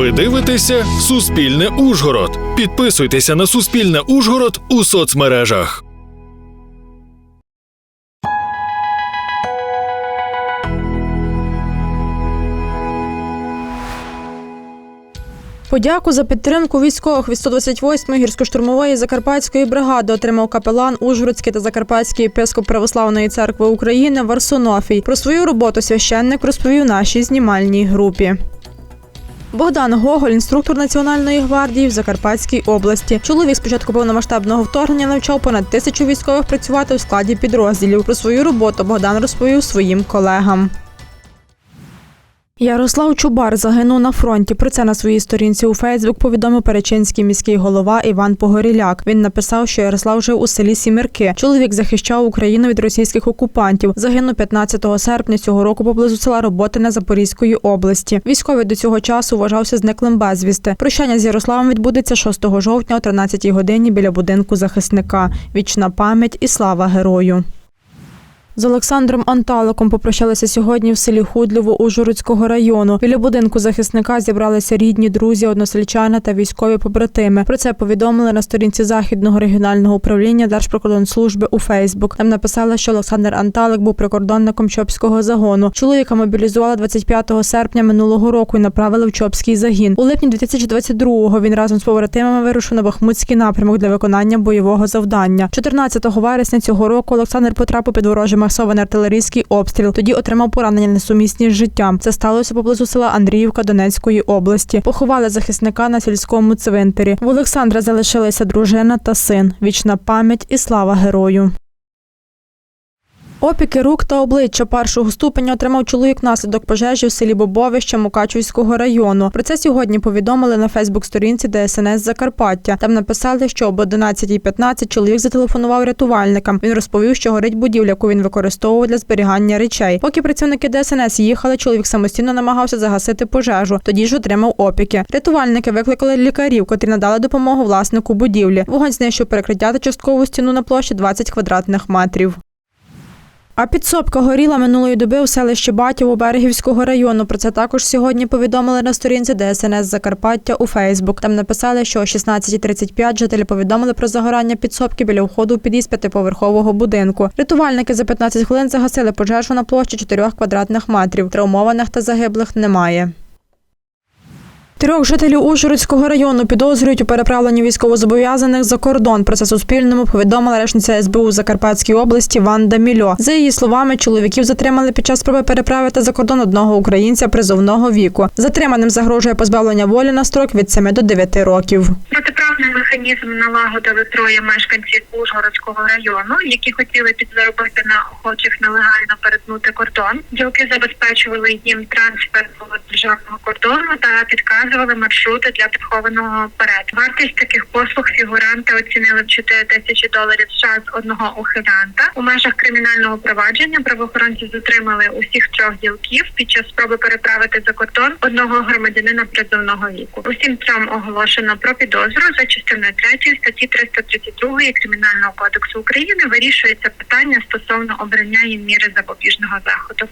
Ви дивитеся Суспільне Ужгород. Підписуйтеся на Суспільне Ужгород у соцмережах. Подяку за підтримку військових від 128-ї гірсько-штурмової закарпатської бригади отримав капелан Ужгородський та Закарпатський єпископ Православної церкви України Варсонофій. Про свою роботу священник розповів нашій знімальній групі. Богдан Гоголь, інструктор Національної гвардії в Закарпатській області. Чоловік з початку повномасштабного вторгнення навчав понад тисячу військових працювати у складі підрозділів. Про свою роботу Богдан розповів своїм колегам. Ярослав Чубар загинув на фронті. Про це на своїй сторінці у Фейсбук повідомив перечинський міський голова Іван Погоріляк. Він написав, що Ярослав жив у селі Сімірки. Чоловік захищав Україну від російських окупантів. Загинув 15 серпня цього року поблизу села Роботине Запорізької області. Військовий до цього часу вважався зниклим безвісти. Прощання з Ярославом відбудеться 6 жовтня о 13 годині біля будинку захисника. Вічна пам'ять і слава герою. З Олександром Анталиком попрощалися сьогодні в селі Худлєво Ужгородського району. Біля будинку захисника зібралися рідні, друзі, односельчани та військові побратими. Про це повідомили на сторінці західного регіонального управління Держприкордонслужби у Фейсбук. Там написали, що Олександр Анталик був прикордонником Чопського загону. Чоловіка мобілізували 25 серпня минулого року і направили в Чопський загін. У липні 2022-го він разом з побратимами вирушив на Бахмутський напрямок для виконання бойового завдання. 14 вересня цього року Олександр потрапив під ворожий масований артилерійський обстріл. Тоді отримав поранення несумісні з життям. Це сталося поблизу села Андріївка Донецької області. Поховали захисника на сільському цвинтарі. В Олександра залишилися дружина та син. Вічна пам'ять і слава герою. Опіки рук та обличчя першого ступеня отримав чоловік внаслідок пожежі в селі Бобовище Мукачівського району. Про це сьогодні повідомили на Фейсбук-сторінці ДСНС Закарпаття. Там написали, що об 11.15 чоловік зателефонував рятувальникам. Він розповів, що горить будівля, яку він використовував для зберігання речей. Поки працівники ДСНС їхали, чоловік самостійно намагався загасити пожежу. Тоді ж отримав опіки. Рятувальники викликали лікарів, котрі надали допомогу власнику будівлі. Вогонь знищив перекриття та часткову стіну на площі 20 квадратних метрів. А підсобка горіла минулої доби у селищі Батів у Берегівського району. Про це також сьогодні повідомили на сторінці ДСНС Закарпаття у Фейсбук. Там написали, що о 16.35 жителі повідомили про загорання підсобки біля входу у під'їзд п'ятиповерхового будинку. Рятувальники за 15 хвилин загасили пожежу на площі 4 квадратних метрів. Травмованих та загиблих немає. Трьох жителів Ужгородського району підозрюють у переправленні військовозобов'язаних за кордон. Про це Суспільному повідомила речниця СБУ Закарпатській області Ванда Мільо. За її словами, чоловіків затримали під час спроби переправити за кордон одного українця призовного віку. Затриманим загрожує позбавлення волі на строк від 7 до 9 років. Протиправний механізм налагодили троє мешканців Ужгородського району, які хотіли підзаробити на охочих нелегально перетнути кордон. Ділки забезпечували їм трансфер по державного кордону та підказували маршрути для прихованого перетину. Вартість таких послуг фігуранти оцінили в 4 тисячі доларів з одного ухилянта. У межах кримінального провадження правоохоронці затримали усіх трьох ділків під час спроби переправити за кордон одного громадянина призовного віку. Усім трьом оголошено про підозру за частиною 3 статті 332 Кримінального кодексу України вирішується питання стосовно обрання їм міри запобіжного заходу.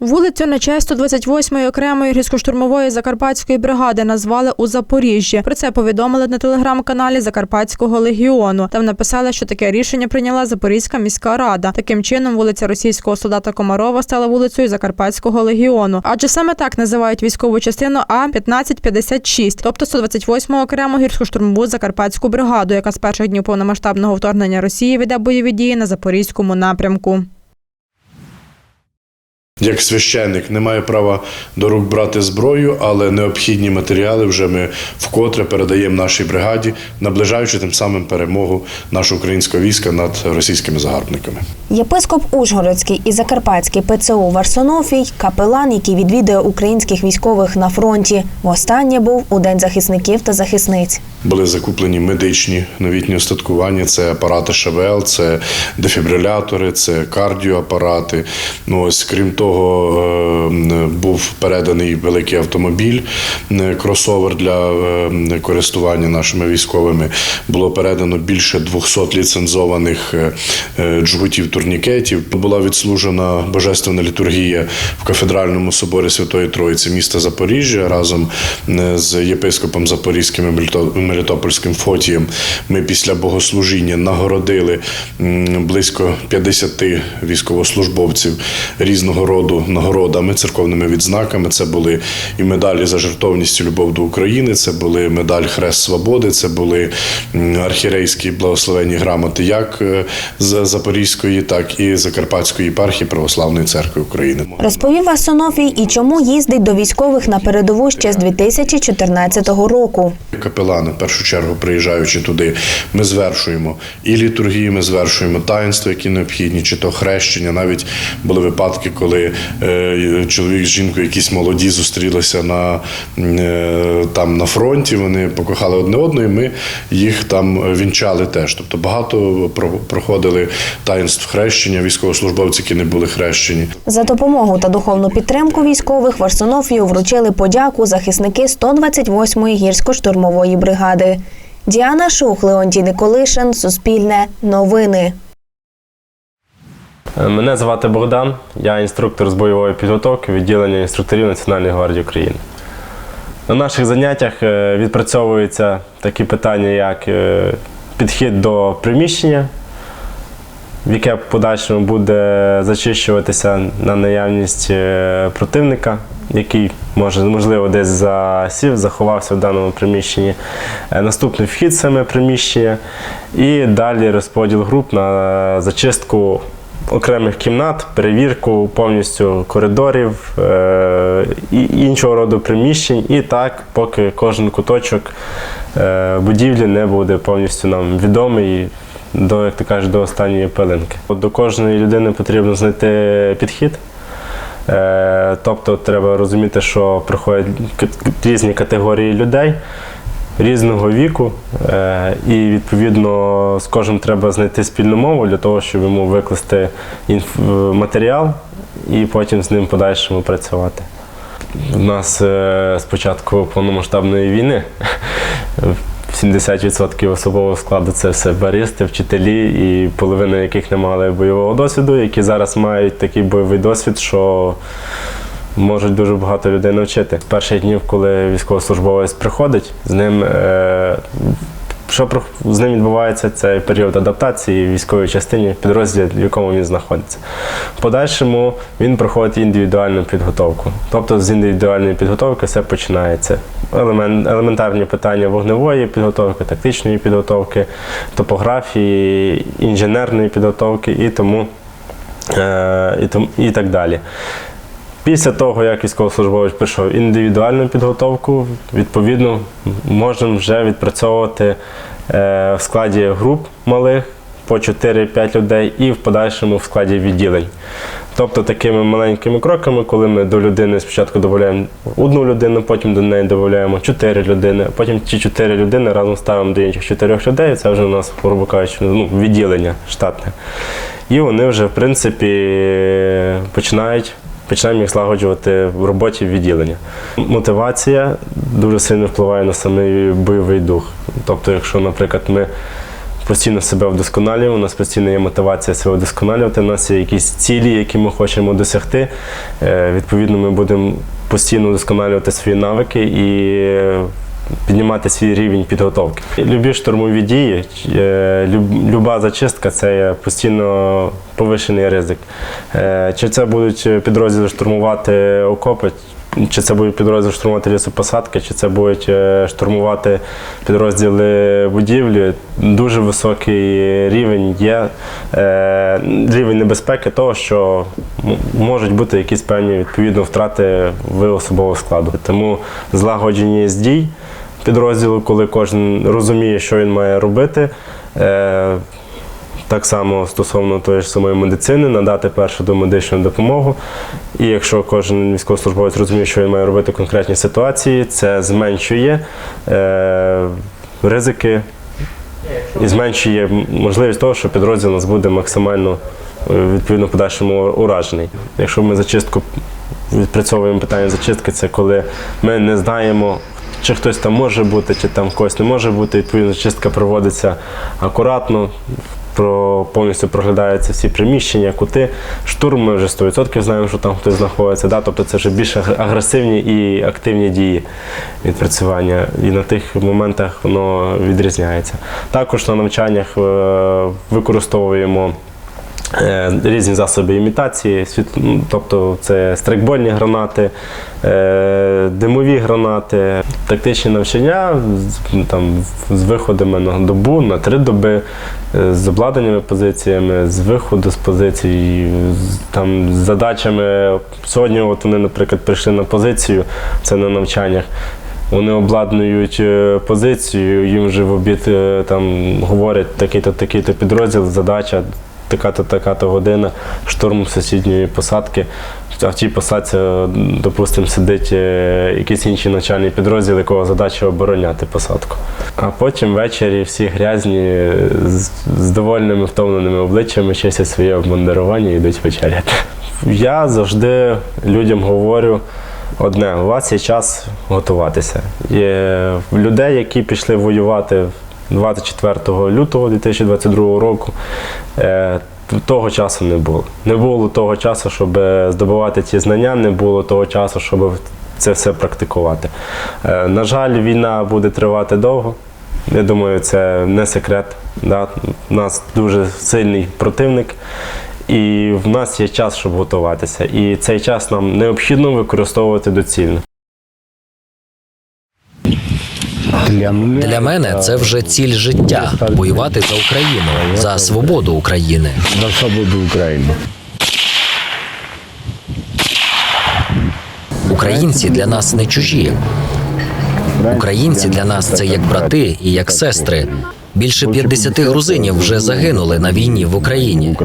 Вулицю на честь 128-ї окремої гірсько-штурмової закарпатської бригади назвали у Запоріжжі. Про це повідомили на телеграм-каналі Закарпатського легіону. Там написали, що таке рішення прийняла Запорізька міська рада. Таким чином, вулиця російського солдата Комарова стала вулицею Закарпатського легіону. Адже саме так називають військову частину А 1556 тобто 128-му окрему гірсько-штурмову закарпатську бригаду, яка з перших днів повномасштабного вторгнення Росії веде бойові дії на запорізькому напрямку. Як священник не маю права до рук брати зброю, але необхідні матеріали вже ми вкотре передаємо нашій бригаді, наближаючи тим самим перемогу нашого українського війська над російськими загарбниками. Єпископ Ужгородський і Закарпатський ПЦУ Варсонофій капелан, який відвідує українських військових на фронті. Востаннє був у День захисників та захисниць. Були закуплені медичні новітні устаткування, це апарати ШВЛ, це дефібрилятори, це кардіоапарати. Ну ось крім того. Того е, був переданий великий автомобіль, е, кросовер для е, користування нашими військовими. Було передано більше 200 ліцензованих джгутів турнікетів. Була відслужена божественна літургія в кафедральному соборі Святої Троїці міста Запоріжжя разом з єпископом Запорізьким і Мелітопольським Фотієм. Ми після богослужіння нагородили близько 50 військовослужбовців різного роду нагородами, церковними відзнаками. Це були і медалі за жертовність і любов до України, це були медаль Хрест Свободи, це були архірейські благословенні грамоти як е, з Запорізької, так і Закарпатської єпархії Православної церкви України. Розповів Варсонофій і чому їздить до військових на передову ще з 2014 року. Капелани, в першу чергу, приїжджаючи туди, ми звершуємо і літургії, ми звершуємо таїнства, які необхідні, чи то хрещення. Навіть були випадки, коли е, чоловік з жінкою, якісь молоді, зустрілися на, е, там на фронті. Вони покохали одне одного, і ми їх там вінчали теж. Тобто багато проходили таїнств хрещення, військовослужбовці, які не були хрещені. За допомогу та духовну підтримку військових Варсонофію вручили подяку захисники 128-ї гірсько-штурмової бригади. Діана Шух, Леонтій Николишин, Суспільне, Новини. Мене звати Богдан, я інструктор з бойової підготовки відділення інструкторів Національної гвардії України. На наших заняттях е, відпрацьовуються такі питання, як е, підхід до приміщення, в яке в подальшому буде зачищуватися на наявність е, противника, який може, можливо, десь засів, заховався в даному приміщенні. Наступний вхід саме приміщення. І далі розподіл груп на зачистку окремих кімнат, перевірку повністю коридорів е, і іншого роду приміщень. І так, поки кожен куточок е, будівлі не буде повністю нам відомий до, як ти кажеш, до останньої пилинки. От До кожної людини потрібно знайти підхід. Е, Тобто треба розуміти, що приходять різні категорії людей різного віку, е, і відповідно з кожним треба знайти спільну мову для того, щоб йому викласти інф- матеріал і потім з ним подальшому працювати. У нас е, з початку повномасштабної війни 70% особового складу це все баристи, вчителі, і половина яких не мали бойового досвіду, які зараз мають такий бойовий досвід, що можуть дуже багато людей навчити. З перших днів, коли військовослужбовець приходить, з ним. Е, що з ним відбувається, це період адаптації в військовій частині, підрозділі, в якому він знаходиться. В подальшому він проходить індивідуальну підготовку. Тобто з індивідуальної підготовки все починається. Елемент, елементарні питання вогневої підготовки, тактичної підготовки, топографії, інженерної підготовки і тому, е, і, тому, і так далі. Після того, як військовослужбовець пройшов індивідуальну підготовку, відповідно, можемо вже відпрацьовувати е, в складі груп малих по 4-5 людей і в подальшому в складі відділень. Тобто такими маленькими кроками, коли ми до людини спочатку додаємо одну людину, потім до неї додаємо 4 людини, а потім ці 4 людини разом ставимо до інших 4 людей. Це вже у нас, грубо кажучи, ну, відділення штатне. І вони вже, в принципі, починають починаємо їх злагоджувати в роботі в відділення. Мотивація дуже сильно впливає на самий бойовий дух. Тобто, якщо, наприклад, ми постійно себе вдосконалюємо, у нас постійно є мотивація себе вдосконалювати, у нас є якісь цілі, які ми хочемо досягти. Е, Відповідно, ми будемо постійно вдосконалювати свої навики і піднімати свій рівень підготовки. Любі штурмові дії, е, люба зачистка це постійно повищений ризик. Е, Чи це будуть підрозділи штурмувати окопи, чи це будуть підрозділи штурмувати лісопосадки, чи це будуть е, штурмувати підрозділи будівлі. Дуже високий рівень є рівень небезпеки того, що можуть бути якісь певні відповідно втрати в особового складу. Тому злагодженість дій підрозділу, коли кожен розуміє, що він має робити. Е, так само стосовно тої ж самої медицини, надати першу домедичну допомогу. І якщо кожен військовослужбовець розуміє, що він має робити в конкретній ситуації, це зменшує е, ризики і зменшує можливість того, що підрозділ у нас буде максимально е, відповідно подальшому уражений. Якщо ми зачистку відпрацьовуємо питання зачистки, це коли ми не знаємо. Чи хтось там може бути, чи там когось не може бути. Відповідно, чистка проводиться акуратно, про, повністю проглядаються всі приміщення, кути. Штурм ми вже 100% знаємо, що там хтось знаходиться. Да? Тобто це вже більш агресивні і активні дії відпрацювання. І на тих моментах воно відрізняється. Також на навчаннях е, використовуємо. Е, Різні засоби імітації, тобто це страйкбольні гранати, е, димові гранати, тактичні навчання там, з виходами на добу, на три доби, е, з обладнаними позиціями, з виходу з позицій, з, там, з задачами. Сьогодні от вони, наприклад, прийшли на позицію, це на навчаннях. Вони обладнують позицію, їм вже в обід там говорять такий-то, такий-то підрозділ, задача, така-то, така-то година, штурм сусідньої посадки. А в тій посадці, е, допустимо, сидить е, якийсь інший навчальний підрозділ, якого задача обороняти посадку. А потім ввечері всі грязні, е, з, довольними втомленими обличчями чистять своє обмундирування і йдуть вечеряти. Я завжди людям говорю. Одне, у вас є час готуватися. Є людей, які пішли воювати 24 лютого 2022 року, е, того часу не було. Не було того часу, щоб е, здобувати ті знання, не було того часу, щоб це все практикувати. Е, На жаль, війна буде тривати довго. Я думаю, це не секрет. Да? У нас дуже сильний противник. І в нас є час, щоб готуватися. І цей час нам необхідно використовувати доцільно. Для мене це вже ціль життя воювати за Україну, за свободу України. за свободу України. Українці для нас не чужі. Українці для нас це як брати і як сестри. Більше 50 грузинів вже загинули на війні в. Україні.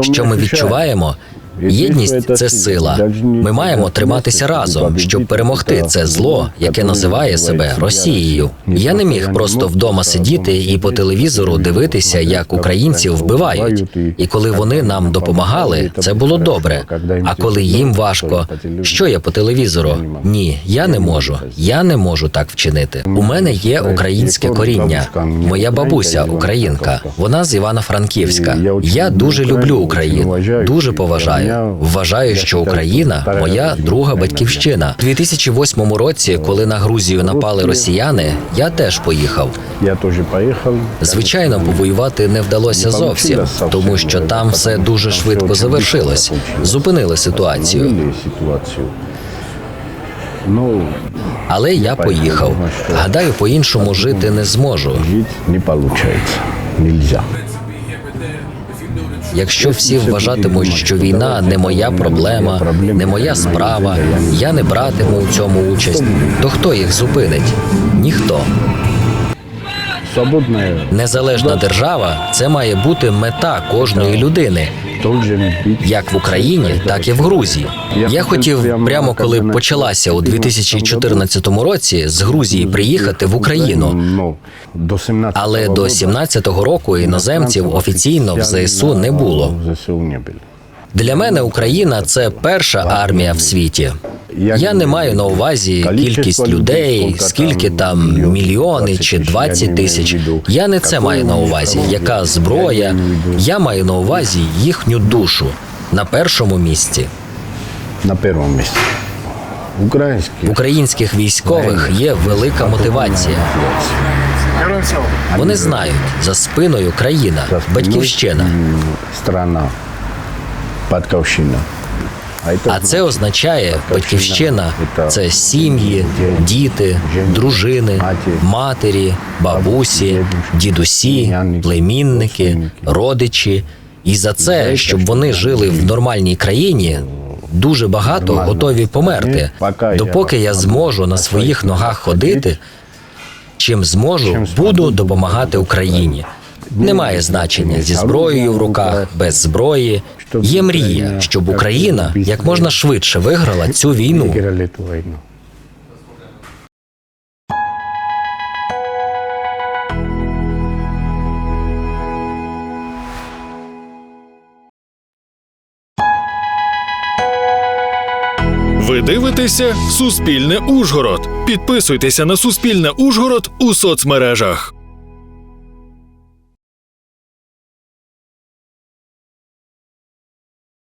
Що ми відчуваємо? Єдність це сила. Ми маємо триматися разом, щоб перемогти це зло, яке називає себе Росією. Я не міг просто вдома сидіти і по телевізору дивитися, як українців вбивають. І коли вони нам допомагали, це було добре. А коли їм важко, що я по телевізору? Ні, я не можу. Я не можу так вчинити. У мене є українське коріння. Моя бабуся українка. Вона з Івано-Франківська. Я дуже люблю Україну, дуже поважаю. Вважаю, що Україна моя друга батьківщина. У 2008 році, коли на Грузію напали росіяни, я теж поїхав. Я теж поїхав. Звичайно, повоювати не вдалося зовсім, тому що там все дуже швидко завершилось. Зупинили ситуацію. Ну, Але я поїхав. Гадаю, по-іншому жити не зможу. жити не виходить. Якщо всі вважатимуть, що війна не моя проблема, не моя справа, я не братиму у цьому участь, то хто їх зупинить? Ніхто. Незалежна держава це має бути мета кожної людини, як в Україні, так і в Грузії. Я хотів прямо коли почалася у 2014 році з Грузії приїхати в Україну. Ну, до 17-го Але до 17-го року іноземців офіційно. В ЗСУ не було. Для мене Україна це перша армія в світі. Я не маю на увазі кількість людей, скільки там мільйони чи 20 тисяч. Я не це маю на увазі. Яка зброя? Я маю на увазі їхню душу на першому місці. На першому місці. Українські. В українських військових є велика мотивація. Вони знають за спиною країна, батьківщина. Страна. Батьківщина. А це означає батьківщина це сім'ї, діти, дружини, матері, бабусі, дідусі, племінники, родичі. І за це, щоб вони жили в нормальній країні, дуже багато готові померти. Допоки я зможу на своїх ногах ходити, чим зможу, буду допомагати Україні. Немає значення зі зброєю в руках, без зброї. Є мрія, щоб Україна як можна швидше виграла цю війну. Ви дивитеся Суспільне Ужгород. Підписуйтеся на Суспільне Ужгород у соцмережах.